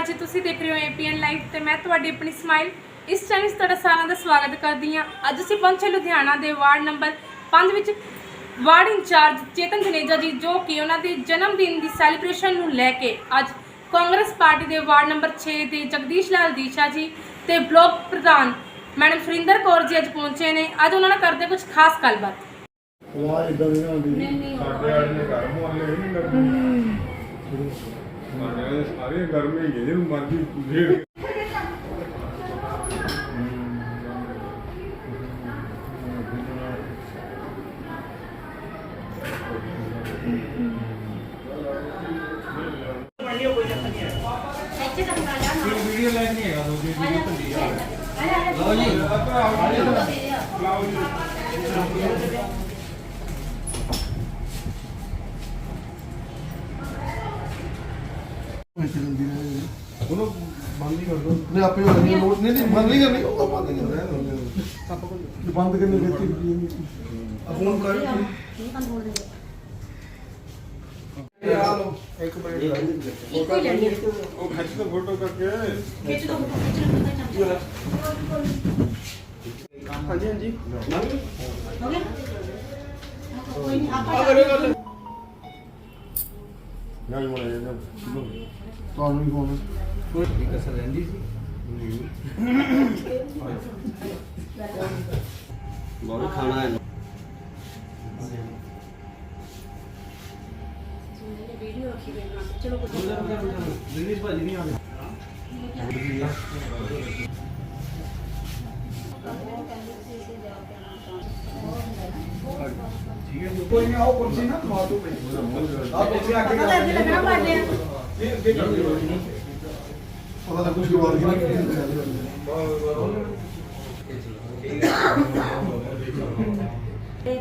ਨਮਸਕਾਰ ਜੀ ਤੁਸੀਂ ਦੇਖ ਰਹੇ ਹੋ ਏਪੀਐਨ ਲਾਈਵ ਤੇ ਮੈਂ ਤੁਹਾਡੀ ਆਪਣੀ ਸਮਾਈਲ ਇਸ ਚੈਨਲ 'ਤੇ ਤੁਹਾਡਾ ਸਾਰਿਆਂ ਦਾ ਸਵਾਗਤ ਕਰਦੀ ਹਾਂ। ਅੱਜ ਅਸੀਂ ਪਹੁੰਚੇ ਲੁਧਿਆਣਾ ਦੇ ਵਾਰਡ ਨੰਬਰ 5 ਵਿੱਚ ਵਾਰਡ ਇੰਚਾਰਜ ਚੇਤਨ ਜਨੇਜਾ ਜੀ ਜੋ ਕਿ ਉਹਨਾਂ ਦੇ ਜਨਮ ਦਿਨ ਦੀ ਸੈਲੀਬ੍ਰੇਸ਼ਨ ਨੂੰ ਲੈ ਕੇ ਅੱਜ ਕਾਂਗਰਸ ਪਾਰਟੀ ਦੇ ਵਾਰਡ ਨੰਬਰ 6 ਦੇ ਜਗਦੀਸ਼ ਲਾਲ ਦੀਸ਼ਾ ਜੀ ਤੇ ਬਲਾਕ ਪ੍ਰਧਾਨ ਮੈਡਮ ਸੁਰਿੰਦਰ ਕੌਰ ਜੀ ਅੱਜ ਪਹੁੰਚੇ ਨੇ। ਅੱਜ ਉਹਨਾਂ ਨਾਲ ਕਰਦੇ ਕੁਝ ਖਾਸ ਗੱਲਬਾਤ। ਆਵਾਜ਼ ਇਦਾਂ ਦੀ ਨਾ ਆਉਂਦੀ। ਸਾਡੇ ਵਾਲੇ ਨੇ ਘਰ ਮੁਹੱਲੇ ਨਹੀਂ। ਕਰਦੇ ਸਾਡੇ ਸਾਰੇ ਗਰਮੇ ਹੀ ਜਿਹਨੂੰ ਮਰਜ਼ੀ ਦੇ ਵੀਡੀਓ ਲਾਈਨ ਨਹੀਂ ਹੈਗਾ ਦੂਜੀ ਵੀਡੀਓ ਹੁੰਦੀ ਆ। ਲਓ ਜੀ। ਉਹਨੂੰ ਬੰਦ ਹੀ ਕਰ ਦੋ ਨਹੀਂ ਆਪੇ ਹੋ ਜਾਣੀ ਲੋਡ ਨਹੀਂ ਨਹੀਂ ਬੰਦ ਨਹੀਂ ਕਰਨੀ ਉਹ ਤਾਂ ਬੰਦ ਨਹੀਂ ਕਰਨਾ ਬੰਦ ਕਰਨੀ ਦਿੱਤੀ ਆ ਫੋਨ ਕਰ। ਇੱਕ ਮਿੰਟ। ਇੱਕੋ ਹੀ ਲੈਣੀ ਹੈ। ਉਹ ਖਿੱਚ ਕੇ ਫੋਟੋ ਕਰਕੇ। ਖਿੱਚ ਦੋ ਖਿੱਚ ਲਓ ਹਾਂਜੀ ਹਾਂਜੀ। ਹੋ ਗਿਆ? ਕੋਈ ਨਹੀਂ ਆਪਾਂ ਨਹੀਂ ਮੋੜਾ ਜਾਂਦਾ ਤੁਹਾਨੂੰ ਵੀ ਫੋਨ ਬਹੁਤ ਖਾਣਾ ਹੈ ਵੀਡੀਓ ਰੱਖੀ ਗਈ ਨਾ ਚਲੋ ਕੁਝ ਦਿਨੇਸ਼ ਭਾਜੀ ਨਹੀਂ ਆਉਂਦੇ ਕੋਈ ਨਹੀਂ ਆਓ ਕੁਰਸੀ ਨਾ ਮਾਰ ਦੋ ਆਪ ਇੱਥੇ ਆ ਕੇ ਪਤਾ ਲੱਗ ਲੱਗਣਾ ਬਾਡੇ ਆ ਪਤਾ ਲੱਗ ਕੁਝ ਜਵਾਬ ਨਹੀਂ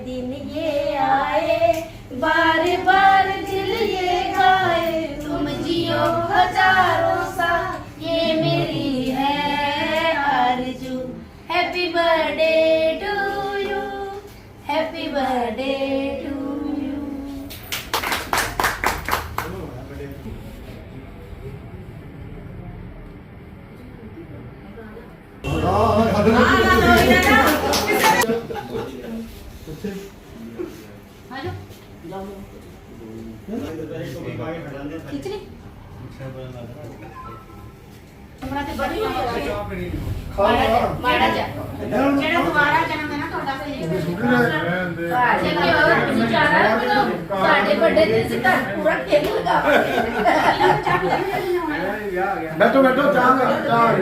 दिन ये आए बार बार दिल ये गाए तुम जियो हजारों ਨਾਲ ਖਿੱਚ ਲਈ ਕਮਰਾ ਤੇ ਸਾਡੇ ਵੱਡੇ ਤੇ ਅਸੀਂ ਘਰ ਪੂਰਾ ਠੇਕ ਲਗਾ ਬੈਠੋ ਬੈਠੋ ਚਾਹ ਚਾਹ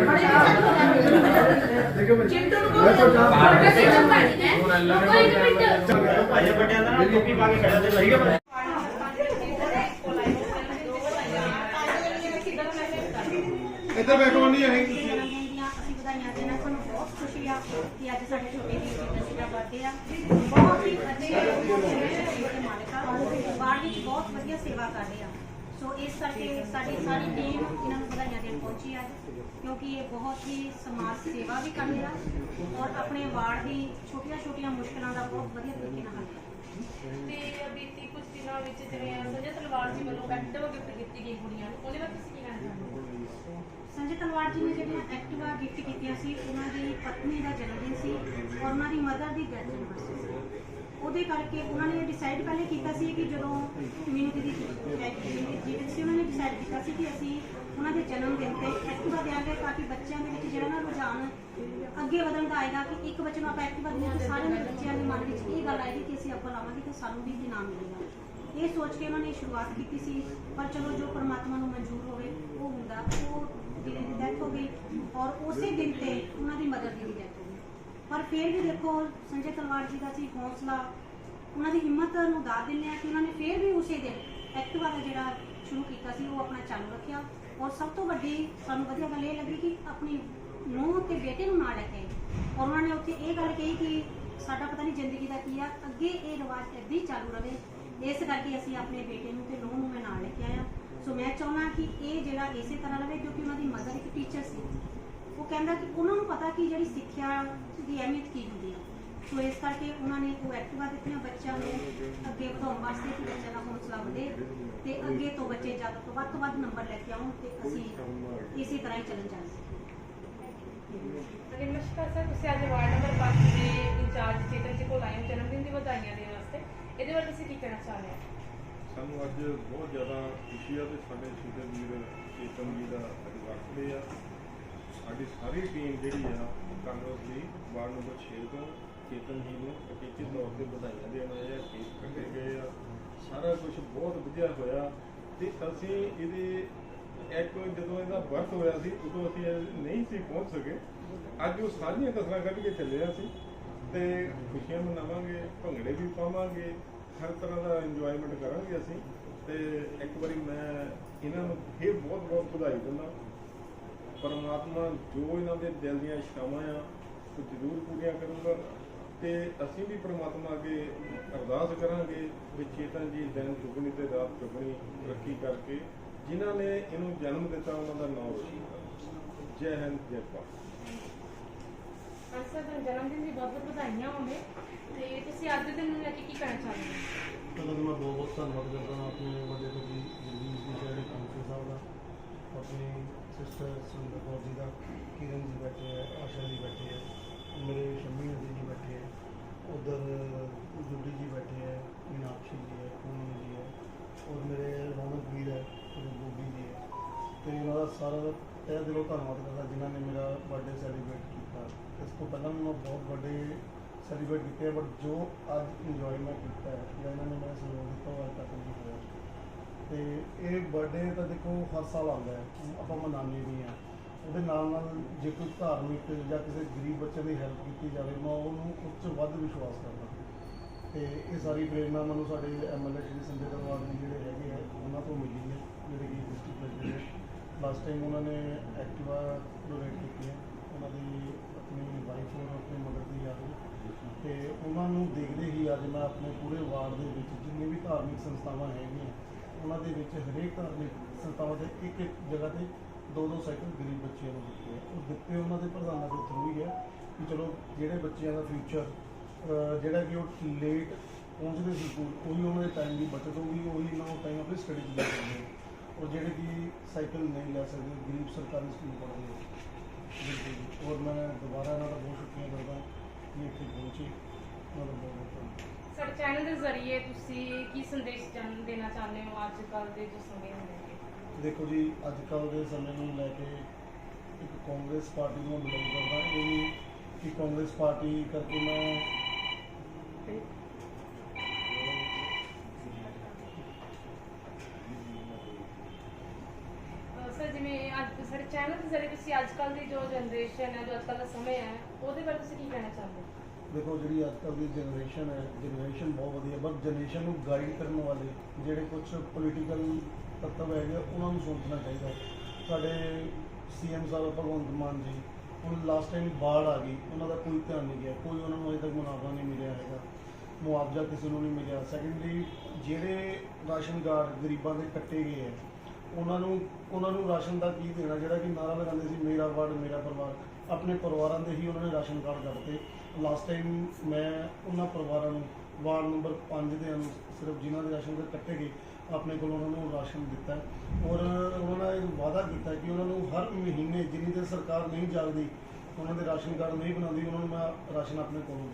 ਦੇਖੋ ਚਿੰਟੂ ਨੂੰ ਬੋਲੋ ਚਾਹ ਕਿਸੇ ਨੂੰ ਪਾਣੀ ਹੈ ਕੋਈ ਇੱਕ ਮਿੰਟ ਭਾਈ ਵੱਡਿਆਂ ਦਾ ਨਾ ਟੋਪੀ ਪਾ ਕੇ ਖੜਾ ਤੇ ਲਈਏ ਇੱਧਰ ਬੈਠੋ ਨਹੀਂ ਆਏਗੀ ਵਧਾਈਆਂ ਦੇਣਾ ਸਾਨੂੰ ਬਹੁਤ ਖੁਸ਼ੀ ਆ ਕਿ ਅੱਜ ਸਾਡੇ ਛੋਟੇ ਵੀਰ ਜੀ ਦਾ ਬਰਥਡੇ ਆ। ਬਹੁਤ ਹੀ ਅੱਛੇ ਸੇਵਾ ਦੇ ਵਿੱਚ ਬਹੁਤ ਵਧੀਆ ਸੇਵਾ ਕਰ ਰਹੇ ਆ। ਸੋ ਇਸ ਕਰਕੇ ਸਾਡੀ ਸਾਰੀ ਟੀਮ ਇਹਨਾਂ ਨੂੰ ਵਧਾਈਆਂ ਦੇਣ ਪਹੁੰਚੀ ਆ ਕਿਉਂਕਿ ਇਹ ਬਹੁਤ ਹੀ ਸਮਾਜ ਸੇਵਾ ਵੀ ਕਰਦੇ ਆ ਔਰ ਆਪਣੇ ਵਾਰਡ ਦੀ ਛੋਟੀਆਂ ਛੋਟੀਆਂ ਮੁਸ਼ਕਲਾਂ ਦਾ ਬਹੁਤ ਵਧੀਆ ਤਰੀਕੇ ਨਾਲ ਹੱਲ ਕਰਦੇ ਤੇ ਬੀਤੀ ਕੁਝ ਦਿਨਾਂ ਵਿੱਚ ਜਿਵੇਂ ਸੰਜੇ ਤਲਵਾਰ ਜੀ ਵੱਲੋਂ ਐਕਟਿਵ ਗਿਫਟ ਕੀਤੀ ਗਈ ਕੁੜੀਆਂ ਨੂੰ, ਉਹਦੇ ਬਾਰੇ ਤੁਸੀਂ ਕੀ ਕਹਿਣਾ ਚਾਹੁੰਦੇ ਹੋ ਸੰਜੇ ਤਲਵਾਰ ਜੀ ਨੇ ਜਿਹੜੀਆਂ ਐਕਟਿਵਾ ਗਿਫਟ ਕੀਤੀਆਂ ਸੀ, ਉਹਨਾਂ ਦੀ ਪਤਨੀ ਦਾ ਜਨਮ ਦਿਨ ਸੀ ਔਰ ਉਹਨਾਂ ਦੀ ਮਦਰ ਦੀ ਡੈਥ ਐਨਵਰਸਰੀ ਸੀ। ਉਹਦੇ ਕਰਕੇ ਉਹਨਾਂ ਨੇ ਡਿਸਾਈਡ ਪਹਿਲੇ ਕੀਤਾ ਸੀ ਕਿ ਜਦੋਂ ਕਮਿਊਨਿਟੀ ਦੀ ਜੀਵਨ ਸੀ, ਉਹਨਾਂ ਨੇ ਡਿਸਾਈਡ ਕੀਤਾ ਸੀ ਕਿ ਅਸੀਂ ਉਹਨਾਂ ਦੇ ਜਨਮ ਦਿਨ ਤੇ ਐਕਟਿਵਾ ਦੇਵਾਂਗੇ ਤਾਂ ਕਿ ਬੱਚਿਆਂ ਦੇ ਵਿੱਚ ਜਿਹੜਾ ਨਾ ਰੁਝਾਨ ਅੱਗੇ ਵਧਣ ਦਾ ਆਏਗਾ ਕਿ ਇੱਕ ਬੱਚੇ ਨੂੰ ਆਪਾਂ ਐਕਟਿਵਾ ਦਿੰਦੇ ਤਾਂ ਸਾਰੇ ਬੱਚਿਆਂ ਦੇ ਮਨ ਵਿੱਚ ਇਹ ਗੱਲ ਆਏਗੀ ਕਿ ਅਸੀਂ ਆਪਾਂ ਲਾਵਾਂਗੇ ਤਾਂ ਸਾਨੂੰ ਵੀ ਇਨਾਮ ਮਿਲੇਗਾ। ਇਹ ਸੋਚ ਕੇ ਉਹਨਾਂ ਨੇ ਸ਼ੁਰੂਆਤ ਕੀਤੀ ਸੀ, ਪਰ ਚਲੋ ਜੋ ਪਰਮਾਤਮਾ ਨੂੰ ਮਨਜ਼ੂਰ ਹੋਵੇ, ਉਹ ਹੁੰਦਾ। ਉਹ ਡੈਥ ਹੋ ਗਈ ਔਰ ਉਸੇ ਦਿਨ ਤੇ ਉਹਨਾਂ ਦੀ ਮਦਰ ਦੀ ਵੀ ਡੈਥ ਹੋ ਗਈ। ਪਰ ਫਿਰ ਵੀ ਦੇਖੋ, ਸੰਜੇ ਤਲਵਾਰ ਜੀ ਦਾ ਸੀ ਹੌਸਲਾ, ਉਹਨਾਂ ਦੀ ਹਿੰਮਤ ਨੂੰ ਦਾਦ ਦਿੰਦੇ ਆ ਕਿ ਉਹਨਾਂ ਨੇ ਫਿਰ ਵੀ ਉਸੇ ਦਿਨ ਐਕਟਿਵਾ ਦਾ ਜਿਹੜਾ ਸ਼ੁਰੂ ਕੀਤਾ ਸੀ, ਉਹ ਆਪਣਾ ਚਾਲੂ ਰੱਖਿਆ। ਔਰ ਸਭ ਤੋਂ ਵੱਡੀ ਸਾਨੂੰ ਵਧੀਆ ਗੱਲ ਇਹ ਲੱਗੀ ਕਿ ਆਪਣੀ ਨੂੰਹ ਤੇ ਬੇਟੇ ਨੂੰ ਨਾਲ ਲੈ ਕੇ ਔਰ ਉਹਨਾਂ ਨੇ ਉੱਥੇ ਇਹ ਗੱਲ ਕਹੀ ਕਿ ਸਾਡਾ ਪਤਾ ਨਹੀਂ ਜ਼ਿੰਦਗੀ ਦਾ ਕੀ ਆ, ਅੱਗੇ ਇਹ ਰਿਵਾਜ ਇੱਦਾਂ ਹੀ ਚਾਲੂ ਰਵੇ ਇਸ ਕਰਕੇ ਅਸੀਂ ਆਪਣੇ ਬੇਟੇ ਨੂੰ ਤੇ ਨੂੰਹ ਨੂੰ ਮੈਂ ਨਾਲ ਲੈ ਕੇ ਆਇਆ। ਸੋ ਮੈਂ ਚਾਹੁੰਦਾ ਕਿ ਇਹ ਜਿਹੜਾ ਇਸੇ ਤਰ੍ਹਾਂ ਰਵੇ ਕਿਉਂਕਿ ਉਹਨਾਂ ਦੀ ਮਦਰ ਇੱਕ ਟੀਚਰ ਸੀ। ਉਹ ਕਹਿੰਦਾ ਕਿ ਉਹਨਾਂ ਨੂੰ ਪਤਾ ਕਿ ਜਿਹੜੀ ਸਿੱਖਿਆ ਦੀ ਅਹਿਮੀਅਤ ਕੀ ਹੁੰਦੀ ਆ। ਸੋ ਇਸ ਕਰਕੇ ਉਹਨਾਂ ਨੇ ਉਹ ਐਕਟਿਵਾ ਦਿੱਤੀਆਂ ਬੱਚਿਆਂ ਨੂੰ, ਅੱਗੇ ਵਧਾਉਣ ਵਾਸਤੇ ਕਿ ਬੱਚਿਆਂ ਦਾ ਹੌਸਲਾ ਵਧੇ ਤੇ ਅੱਗੇ ਤੋਂ ਬੱਚੇ ਜ਼ਿਆਦਾ ਤੋਂ ਵੱਧ ਤੋਂ ਵੱਧ ਨੰਬਰ ਲੈ ਕੇ ਆਉਣ ਤੇ ਅਸੀਂ ਇਸੇ ਤਰ੍ਹਾਂ ਹੀ ਚੱਲਣ ਜਾਵਾਂਗੇ ਨਮਸਕਾਰ ਸਰ, ਤੁਸੀਂ ਅੱਜ ਵਾਰਡ ਨੰਬਰ 5 ਦੇ ਇੰਚਾਰਜ ਚੇਤਨ ਜੀ ਕੋਲ ਆਏ ਹੋ ਜਨਮ ਦਿਨ ਦੀ ਵਧਾਈਆਂ ਦੇਣ ਵਾਸਤੇ। ਇਹਦੇ ਬਾਰੇ ਤੁਸੀਂ ਕੀ ਕਹਿਣਾ ਚਾਹੁੰਦੇ ਹੋ? ਸਾਨੂੰ ਅੱਜ ਬਹੁਤ ਜ਼ਿਆਦਾ ਖੁਸ਼ੀ ਆ ਤੇ ਸਾਡੇ ਸ਼ੂਟਰ ਵੀਰ, ਚੇਤਨ ਜੀ ਦਾ ਅੱਜ ਵਰਤਦੇ ਆ। ਸਾਡੀ ਸਾਰੀ ਟੀਮ ਜਿਹੜੀ ਆ, ਕਾਂਗਰਸ ਦੀ, ਵਾਰਡ ਨੰਬਰ 6 ਤੋਂ ਚੇਤਨ ਜੀ ਨੂੰ ਹਕੀਕੀ ਤੌਰ ਤੇ ਵਧਾਈਆਂ ਦੇਣ ਆਏ ਆ ਕੇਕ ਕੱਟੇ ਗਏ ਆ। ਸਾਰਾ ਕੁਝ ਬਹੁਤ ਵਧੀਆ ਹੋਇਆ ਤੇ ਅਸੀਂ ਇਹਦੇ ਇੱਕ ਜਦੋਂ ਇਹਦਾ ਬਰਥ ਹੋਇਆ ਸੀ, ਉਦੋਂ ਅਸੀਂ ਇਹ ਨਹੀਂ ਸੀ ਪਹੁੰਚ ਸਕੇ। ਅੱਜ ਉਹ ਸਾਰੀਆਂ ਕਸਰਾਂ ਕੱਢ ਕੇ ਚੱਲੇ ਆ ਅਸੀਂ ਤੇ ਖੁਸ਼ੀਆਂ ਮਨਾਵਾਂਗੇ, ਭੰਗੜੇ ਵੀ ਪਾਵਾਂਗੇ। ਹਰ ਤਰ੍ਹਾਂ ਦਾ ਇੰਜੋਇਮੈਂਟ ਕਰਾਂਗੇ ਅਸੀਂ ਤੇ ਇੱਕ ਵਾਰੀ ਮੈਂ ਇਹਨਾਂ ਨੂੰ ਫਿਰ ਬਹੁਤ ਬਹੁਤ ਵਧਾਈ ਦਿੰਦਾ। ਪਰਮਾਤਮਾ ਜੋ ਇਹਨਾਂ ਦੇ ਦਿਲ ਦੀਆਂ ਇਸ਼ਕਾਵਾਂ ਆ, ਉਹ ਜ਼ਰੂਰ ਪੂਰੀਆਂ ਕਰੂਗਾ ਤੇ ਅਸੀਂ ਵੀ ਪਰਮਾਤਮਾ ਅੱਗੇ ਅਰਦਾਸ ਕਰਾਂਗੇ ਵੀ ਚੇਤਨ ਜੀ ਦਿਨ ਦੁਗਣੀ ਤੇ ਰਾਤ ਚੁਗਣੀ ਤਰੱਕੀ ਕਰਕੇ ਜਿਨ੍ਹਾਂ ਨੇ ਇਹਨੂੰ ਜਨਮ ਦਿੱਤਾ, ਉਹਨਾਂ ਦਾ ਨਾਮ ਰੋਸ਼ਨ ਜੈ ਹਿੰਦ, ਜੈ ਭਾਰਤ। ਜਨਮ ਦਿਨ ਦੀ ਬਹੁਤ ਬਹੁਤ ਵਧਾਈਆਂ ਹੋਵੇ ਤੇ ਤੁਸੀਂ ਅੱਜ ਦੇ ਦਿਨ ਨੂੰ ਲੈ ਕੇ ਕੀ ਕਹਿਣਾ ਚਾਹੁੰਦੇ ਹੋ ਪਹਿਲਾਂ ਤਾਂ ਮੈਂ ਬਹੁਤ ਬਹੁਤ ਧੰਨਵਾਦ ਕਰਦਾ ਹਾਂ ਆਪਣੇ ਵੱਡੇ ਤੋਂ ਜੀ ਜਗਦੀਸ਼ ਜੀ ਸ਼ਹਿਰੀ ਕਾਉਂਸਲ ਸਾਹਿਬ ਦਾ, ਆਪਣੇ ਸਿਸਟਰ ਸੁੰਦਰ ਕੌਰ ਜੀ ਦਾ, ਕਿਰਨ ਜੀ ਬੈਠੇ ਹੈ ਆਸ਼ਾ ਜੀ ਬੈਠੇ ਹੈ ਮੇਰੇ ਸ਼ਮੀ ਜੀ ਜੀ ਬੈਠੇ ਹੈ ਉਧਰ ਜੁਡੀ ਜੀ ਬੈਠੇ ਹੈ ਮੀਨਾਕਸ਼ੀ ਜੀ ਹੈ ਪੂਨਮ ਜੀ ਹੈ ਔਰ ਮੇਰੇ ਰੌਣਕ ਵੀਰ ਹੈ ਮੇਰੇ ਗੋਗੀ ਜੀ ਹੈ ਤੇ ਇਹਨਾਂ ਦਾ ਸਾਰਾ ਦਾ ਤਹਿ ਦਿਲੋਂ ਧੰਨਵਾਦ ਕਰਦਾ ਜਿਨ੍ਹਾਂ ਨੇ ਮੇਰਾ ਬਰਥਡੇ ਸੈਲੀਬ੍ਰੇਟ ਕੀਤਾ ਇਸ ਤੋਂ ਪਹਿਲਾਂ ਵੀ ਮੈਂ ਬਹੁਤ ਵੱਡੇ ਸੈਲੀਬ੍ਰੇਟ ਕੀਤੇ ਬਟ ਜੋ ਅੱਜ ਇੰਜੋਏ ਮੈਂ ਕੀਤਾ ਹੈ ਜਾਂ ਇਹਨਾਂ ਨੇ ਮੇਰਾ ਸਹਿਯੋਗ ਦਿੱਤਾ ਉਹ ਅੱਜ ਤੱਕ ਨਹੀਂ ਹੋਇਆ ਤੇ ਇਹ ਬਰਥਡੇ ਤਾਂ ਦੇਖੋ ਹਰ ਸਾਲ ਆਉਂਦਾ ਹੈ ਆਪਾਂ ਮਨਾਉਂਦੇ ਵੀ ਹਾਂ ਉਹਦੇ ਨਾਲ ਨਾਲ ਜੇ ਕੋਈ ਧਾਰਮਿਕ ਜਾਂ ਕਿਸੇ ਗਰੀਬ ਬੱਚੇ ਦੀ ਹੈਲਪ ਕੀਤੀ ਜਾਵੇ ਮੈਂ ਉਹਨੂੰ ਉਸ 'ਚ ਵੱਧ ਵਿਸ਼ਵਾਸ ਕਰਦਾ ਤੇ ਇਹ ਸਾਰੀ ਪ੍ਰੇਰਨਾ ਮੈਨੂੰ ਸਾਡੇ ਐਮਐਲਏ ਸ਼੍ਰੀ ਸੰਜੇ ਦਰਬਾਰ ਜੀ ਜਿਹੜੇ ਹੈਗੇ ਆ ਉਹਨਾਂ ਤੋਂ ਮਿਲੀ ਹੈ ਜਿਹੜੇ ਕਿ ਡਿਸਟ੍ਰਿਕਟ ਮੈਜਿਸਟ੍ਰੇਟ ਲਾਸਟ ਟਾਈਮ ਉਹਨਾਂ ਨੇ ਐਕਟਿਵਾ ਡੋਨੇਟ ਕੀਤੀ ਹੈ ਉਹਨਾਂ ਦੀ ਆਪਣੀ ਵਾਈਫ ਔਰ ਆਪਣੇ ਮਦਰ ਦੀ ਯਾਦ ਵਿੱਚ। ਤੇ ਉਹਨਾਂ ਨੂੰ ਦੇਖਦੇ ਹੀ ਅੱਜ ਮੈਂ ਆਪਣੇ ਪੂਰੇ ਵਾਰਡ ਦੇ ਵਿੱਚ ਜਿੰਨੇ ਵੀ ਧਾਰਮਿਕ ਸੰਸਥਾਵਾਂ ਹੈਗੀਆਂ, ਉਹਨਾਂ ਦੇ ਵਿੱਚ ਹਰੇਕ ਧਾਰਮਿਕ ਸੰਸਥਾਵਾਂ ਦੇ ਇੱਕ ਇੱਕ ਜਗ੍ਹਾ ਤੇ ਦੋ ਦੋ ਸਾਈਕਲ ਗਰੀਬ ਬੱਚਿਆਂ ਨੂੰ ਦਿੱਤੇ ਆ। ਉਹ ਦਿੱਤੇ ਉਹਨਾਂ ਦੇ ਪ੍ਰਧਾਨਾਂ ਦੇ ਥਰੂ ਹੀ ਹੈ ਕਿ ਚਲੋ ਜਿਹੜੇ ਬੱਚਿਆਂ ਦਾ ਫਿਊਚਰ ਜਿਹੜਾ ਕਿ ਉਹ ਲੇਟ ਪਹੁੰਚਦੇ ਸੀ ਸਕੂਲ, ਉਹੀ ਉਹਨਾਂ ਦੇ ਟਾਈਮ ਦੀ ਬਚਤ ਹੋਊਗੀ ਉਹੀ ਉਹਨਾਂ ਨੂੰ ਟਾਈਮ ਆਪਣੀ ਸਟੱਡੀ 'ਚ ਦੇ ਸਕਦੇ ਔਰ ਜਿਹੜੇ ਕਿ ਸਾਈਕਲ ਨਹੀਂ ਲੈ ਸਕਦੇ, ਗਰੀਬ ਸਰਕਾਰੀ ਸਕੂਲ ਪੜ੍ਹਦੇ ਆ। ਬਿਲਕੁਲ। ਔਰ ਮੈਂ ਦੁਬਾਰਾ ਇਹਨਾਂ ਦਾ ਬਹੁਤ ਸ਼ੁਕਰੀਆ ਕਰਦਾ ਕਿ ਇੱਥੇ ਪਹੁੰਚੇ ਉਹਨਾਂ ਦਾ ਬਹੁਤ ਬਹੁਤ ਧੰਨਵਾਦ ਸਾਡੇ ਚੈਨਲ ਦੇ ਜ਼ਰੀਏ ਤੁਸੀਂ ਕੀ ਸੰਦੇਸ਼ ਜਾਣ ਦੇਣਾ ਚਾਹੁੰਦੇ ਹੋ ਅੱਜ ਕੱਲ ਦੇ ਜੋ ਸਮੇਂ ਹੁੰਦੇ ਨੇ ਦੇਖੋ ਜੀ ਅੱਜ ਕੱਲ੍ਹ ਦੇ ਸਮੇਂ ਨੂੰ ਲੈ ਕੇ ਇੱਕ ਕਾਂਗਰਸ ਪਾਰਟੀ ਨੂੰ ਬਿਲੋਂਗ ਕਰਦਾ ਇਹ ਨਹੀਂ ਕਿ ਕਾਂਗਰਸ ਪਾਰਟੀ ਕਰਕੇ ਮੈਂ ਸਰ ਜਿਵੇਂ ਅੱਜ ਸਾਡੇ ਚੈਨਲ ਦੇ ਜ਼ਰੀਏ ਤੁਸੀਂ ਅੱਜ ਦੀ ਜੋ ਜਨਰੇਸ਼ਨ ਹੈ, ਜੋ ਅੱਜ ਦਾ ਸਮੇਂ ਹੈ, ਉਹਦੇ ਬਾਰੇ ਤੁਸੀਂ ਕੀ ਕਹਿਣਾ ਚਾਹੁੰਦੇ ਹੋ? ਦੇਖੋ, ਜਿਹੜੀ ਅੱਜ ਦੀ ਜਨਰੇਸ਼ਨ ਹੈ ਜਨਰੇਸ਼ਨ ਬਹੁਤ ਵਧੀਆ ਬਟ ਜਨਰੇਸ਼ਨ ਨੂੰ ਗਾਈਡ ਕਰਨ ਵਾਲੇ ਜਿਹੜੇ ਕੁਝ ਪੋਲੀਟੀਕਲ ਤੱਤਵ ਹੈਗੇ ਉਹਨਾਂ ਨੂੰ ਸੋਚਣਾ ਚਾਹੀਦਾ ਸਾਡੇ ਸੀਐਮ ਸਾਹਿਬ, ਭਗਵੰਤ ਮਾਨ ਜੀ, ਹੁਣ ਲਾਸਟ ਟਾਈਮ ਬਾੜ ਆ ਗਈ, ਉਹਨਾਂ ਦਾ ਕੋਈ ਧਿਆਨ ਨਹੀਂ ਗਿਆ, ਕੋਈ ਉਹਨਾਂ ਨੂੰ ਅਜੇ ਤੱਕ ਮੁਨਾਫਾ ਨਹੀਂ ਮਿਲਿਆ ਹੈਗਾ, ਮੁਆਵਜ਼ਾ ਕਿਸੇ ਨੂੰ ਨਹੀਂ ਮਿਲਿਆ। ਸੈਕੰਡਲੀ ਜਿਹੜੇ ਰਾਸ਼ਨ ਕਾਰਡ ਗਰੀਬਾਂ ਦੇ ਕੱਟੇ ਗਏ ਹੈ ਉਹਨਾਂ ਨੂੰ ਉਹਨਾਂ ਨੂੰ ਰਾਸ਼ਨ ਦਾ ਕੀ ਦੇਣਾ, ਜਿਹੜਾ ਕਿ ਨਾਰਾ ਲਗਾਉਂਦੇ ਸੀ, ਮੇਰਾ ਵਾਰਡ, ਮੇਰਾ ਪਰਿਵਾਰ। ਆਪਣੇ ਪਰਿਵਾਰਾਂ ਦੇ ਹੀ ਉਹਨਾਂ ਨੇ ਰਾਸ਼ਨ ਕਾਰਡ ਕੱਢਤੇ ਲਾਸਟ ਟਾਈਮ ਮੈਂ ਉਹਨਾਂ ਪਰਿਵਾਰਾਂ ਨੂੰ ਵਾਰਡ ਨੰਬਰ 5 ਦੇ ਅਨੁ ਸਿਰਫ ਜਿਨ੍ਹਾਂ ਦੇ ਰਾਸ਼ਨ ਕਾਰਡ ਕੱਟੇ ਗਏ, ਆਪਣੇ ਕੋਲ ਉਹਨਾਂ ਨੂੰ ਰਾਸ਼ਨ ਦਿੱਤਾ। ਔਰ ਉਹਨਾਂ ਨੇ ਇਹ ਵਾਅਦਾ ਕੀਤਾ ਕਿ ਉਹਨਾਂ ਨੂੰ ਹਰ ਮਹੀਨੇ ਜਿੰਨੀ ਦੇਰ ਸਰਕਾਰ ਨਹੀਂ ਜਾਗਦੀ, ਉਹਨਾਂ ਦੇ ਰਾਸ਼ਨ ਕਾਰਡ ਨਹੀਂ ਬਣਾਉਂਦੀ, ਉਹਨਾਂ ਨੂੰ ਮੈਂ ਰਾਸ਼ਨ ਆਪਣੇ ਕੋਲੋਂ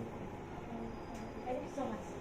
ਦੇਵਾਂ